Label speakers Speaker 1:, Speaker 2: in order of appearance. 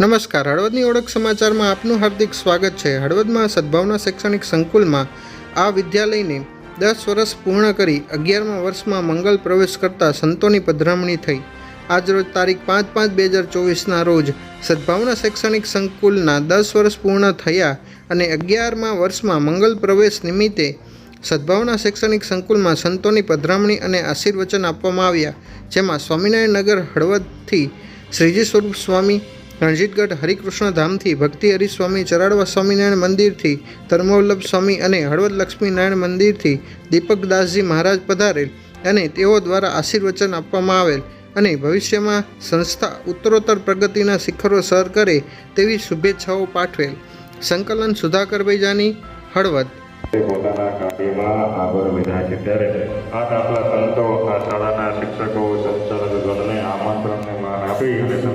Speaker 1: નમસ્કાર, હળવદની ઓળખ સમાચારમાં આપનું હાર્દિક સ્વાગત છે. હળવદમાં સદભાવના શૈક્ષણિક સંકુલમાં આ વિદ્યાલયને દસ વર્ષ પૂર્ણ કરી અગિયારમા વર્ષમાં મંગલ પ્રવેશ કરતા સંતોની પધરામણી થઈ. આજરોજ તારીખ પાંચ પાંચ બે હજાર ચોવીસના રોજ સદભાવના શૈક્ષણિક સંકુલના દસ વર્ષ પૂર્ણ થયા અને અગિયારમા વર્ષમાં મંગલ પ્રવેશ નિમિત્તે સદભાવના શૈક્ષણિક સંકુલમાં સંતોની પધરામણી અને આશીર્વચન આપવામાં આવ્યા, જેમાં સ્વામિનારાયણ નગર હળવદથી શ્રીજી સ્વરૂપ સ્વામી રણજીતગઢ હરિકૃષ્ણ ધામથી ભક્તિ હરિસ્વામી ચરાડવા સ્વામિનારાયણ મંદિરથી ધર્મવલ્લભ સ્વામી અને હળવદ લક્ષ્મીનારાયણ મંદિરથી દીપકદાસજી મહારાજ પધારેલ અને તેઓ દ્વારા આશીર્વચન આપવામાં આવેલ અને ભવિષ્યમાં સંસ્થા ઉત્તરોત્તર પ્રગતિના શિખરો સર કરે તેવી શુભેચ્છાઓ પાઠવેલ. સંકલન સુધાકરભાઈ જાની હળવદ.
Speaker 2: પોતાના કાર્યમાં આગળ વધ્યા છે ત્યારે આ આપણા સંતો, આ શાળાના શિક્ષકો